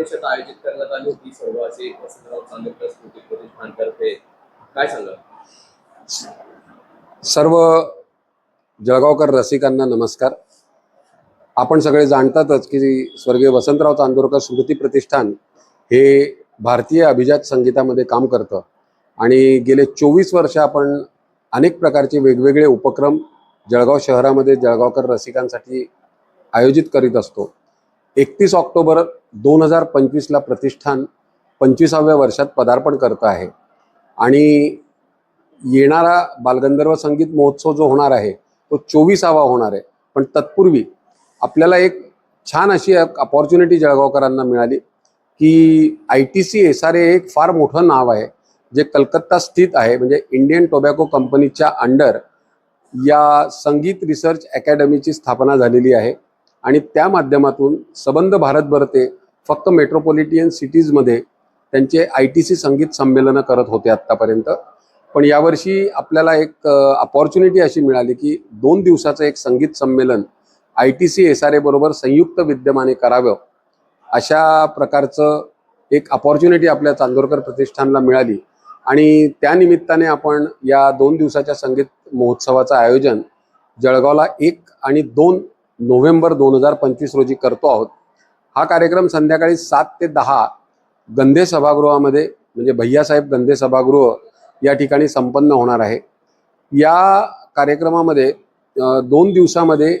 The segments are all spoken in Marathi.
परिषद आयोजित करण्यात आली होती. सर्व असे वसंतराव चांदेकर स्मृती प्रतिष्ठानतर्फे काय सांगा सर्व जळगावकर रसिकांना नमस्कार. आपण सगळे जाणतातच की स्वर्गीय वसंतराव चांदोरकर स्मृती प्रतिष्ठान हे भारतीय अभिजात संगीतामध्ये काम करतं. आणि गेले चोवीस वर्ष आपण अनेक प्रकारचे वेगवेगळे उपक्रम जळगाव शहरामध्ये जळगावकर रसिकांसाठी आयोजित करीत असतो. एकतीस ऑक्टोबर दोन हजार पंचवीसला प्रतिष्ठान पंचवीसाव्या वर्षात पदार्पण करतं आहे. आणि येणारा बालगंधर्व संगीत महोत्सव जो होणार आहे तो चोवीसावा होणार आहे. पण तत्पूर्वी आपल्याला एक छान अशी अपॉर्च्युनिटी जळगावकरांना मिळाली की I T C S R A एक फार मोठं नाव आहे जे कलकत्ता स्थित आहे. म्हणजे इंडियन टोबॅको कंपनीच्या अंडर या संगीत रिसर्च अकॅडमीची स्थापना झालेली आहे. आणि त्या माध्यमातून सबंध भारतभर ते फक्त मेट्रोपॉलिटियन सिटीजमध्ये त्यांचे आय टी सी संगीत संमेलनं करत होते आत्तापर्यंत. पण यावर्षी आपल्याला एक अपॉर्च्युनिटी अशी मिळाली की दोन दिवसाचं एक संगीत संमेलन I T C S R A बरोबर संयुक्त विद्यमाने करावं अशा प्रकारचं एक अपॉर्च्युनिटी आपल्या चांदोरकर प्रतिष्ठानला मिळाली. आणि त्यानिमित्ताने आपण या दोन दिवसाच्या संगीत महोत्सवाचं आयोजन जळगावला एक आणि दोन नोव्हेंबर दोन हजार पंचवीस रोजी करतो आहोत. हा कार्यक्रम संध्याकाळी सात ते दहा गंधे सभागृहामध्ये म्हणजे भैयासाहेब गंधे सभागृह या ठिकाणी संपन्न होणार आहे. या कार्यक्रमामध्ये दोन दिवसामध्ये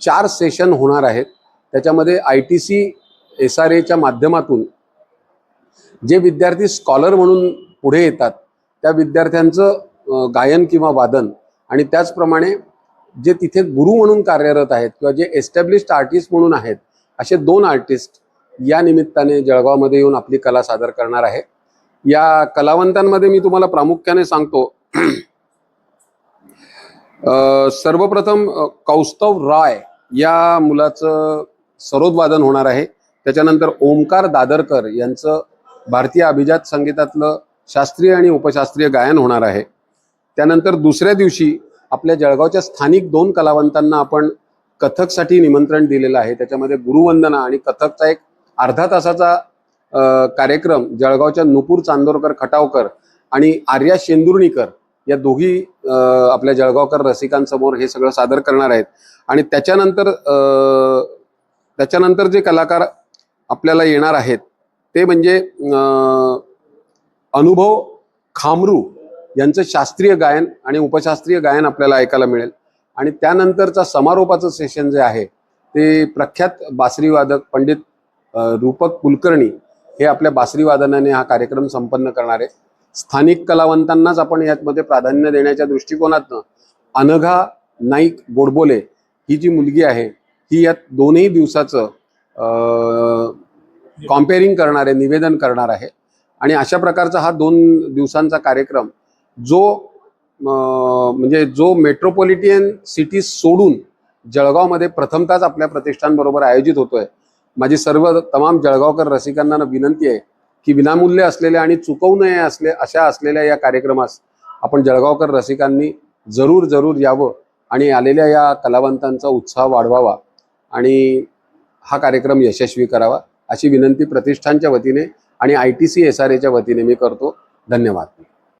चार सेशन होणार आहेत. त्याच्यामध्ये I T C S R एच्या माध्यमातून जे विद्यार्थी स्कॉलर म्हणून पुढे येतात त्या विद्यार्थ्यांचं गायन किंवा वादन आणि त्याचप्रमाणे जे तिथे गुरु म्हणून कार्यरत आहेत किंवा जे एस्टॅब्लिश्ड आर्टिस्ट म्हणून आहेत असे दोन आर्टिस्ट या निमित्ताने जळगावमध्ये येऊन आपली कला सादर करणार आहे. या कलावंतांमध्ये मी तुम्हाला प्रामुख्याने सांगतो सर्वप्रथम कौस्तव राय या मुलाचं सरोदवादन होणार आहे. त्याच्यानंतर ओमकार दादरकर यांचं भारतीय अभिजात संगीतातलं शास्त्रीय आणि उपशास्त्रीय गायन होणार आहे. त्यानंतर दुसऱ्या दिवशी आपल्या जळगावच्या स्थानिक दोन कलावंतांना आपण कथकसाठी निमंत्रण दिलेलं आहे. त्याच्यामध्ये गुरुवंदना आणि कथकचा एक अर्धा तासाचा कार्यक्रम जळगावच्या नुपूर चांदोरकर खटावकर आणि आर्या शेंदुर्णीकर या दोघी आपल्या जळगावकर रसिकांसमोर हे सगळं सादर करणार आहेत. आणि त्याच्यानंतर त्याच्यानंतर जे कलाकार आपल्याला येणार आहेत ते म्हणजे अनुभव खामरू यांचं शास्त्रीय गायन आणि उपशास्त्रीय गायन आपल्याला ऐकायला मिळेल. आणि त्यानंतरचा समारोपाचं सेशन जे आहे ते प्रख्यात बासरीवादक पंडित रूपक कुलकर्णी हे आपल्या बासरीवादनाने हा कार्यक्रम संपन्न करणार आहे स्थानिक कलावंतांनाच आपण यातमध्ये प्राधान्य देण्याच्या दृष्टिकोनातनं अनघा नाईक गोडबोले ही जी मुलगी आहे ही यात दोनही दिवसाचं कॉम्पेअरिंग करणार आहे निवेदन करणार आहे. आणि अशा प्रकारचा हा दोन दिवसांचा कार्यक्रम जो म्हणजे जो मेट्रोपॉलिटियन सिटी सोडून जळगावमध्ये प्रथमताच आपल्या प्रतिष्ठानबरोबर आयोजित होतोय माझी सर्व तमाम जळगावकर रसिकांना विनंती आहे की विनामूल्य असलेल्या आणि चुकवू नये असले अशा असलेल्या या कार्यक्रमास आपण जळगावकर रसिकांनी जरूर जरूर यावं आणि आलेल्या या कलावंतांचा उत्साह वाढवावा आणि हा कार्यक्रम यशस्वी करावा अशी विनंती प्रतिष्ठानच्या वतीने आणि I T C S R एच्या वतीने मी करतो. धन्यवाद.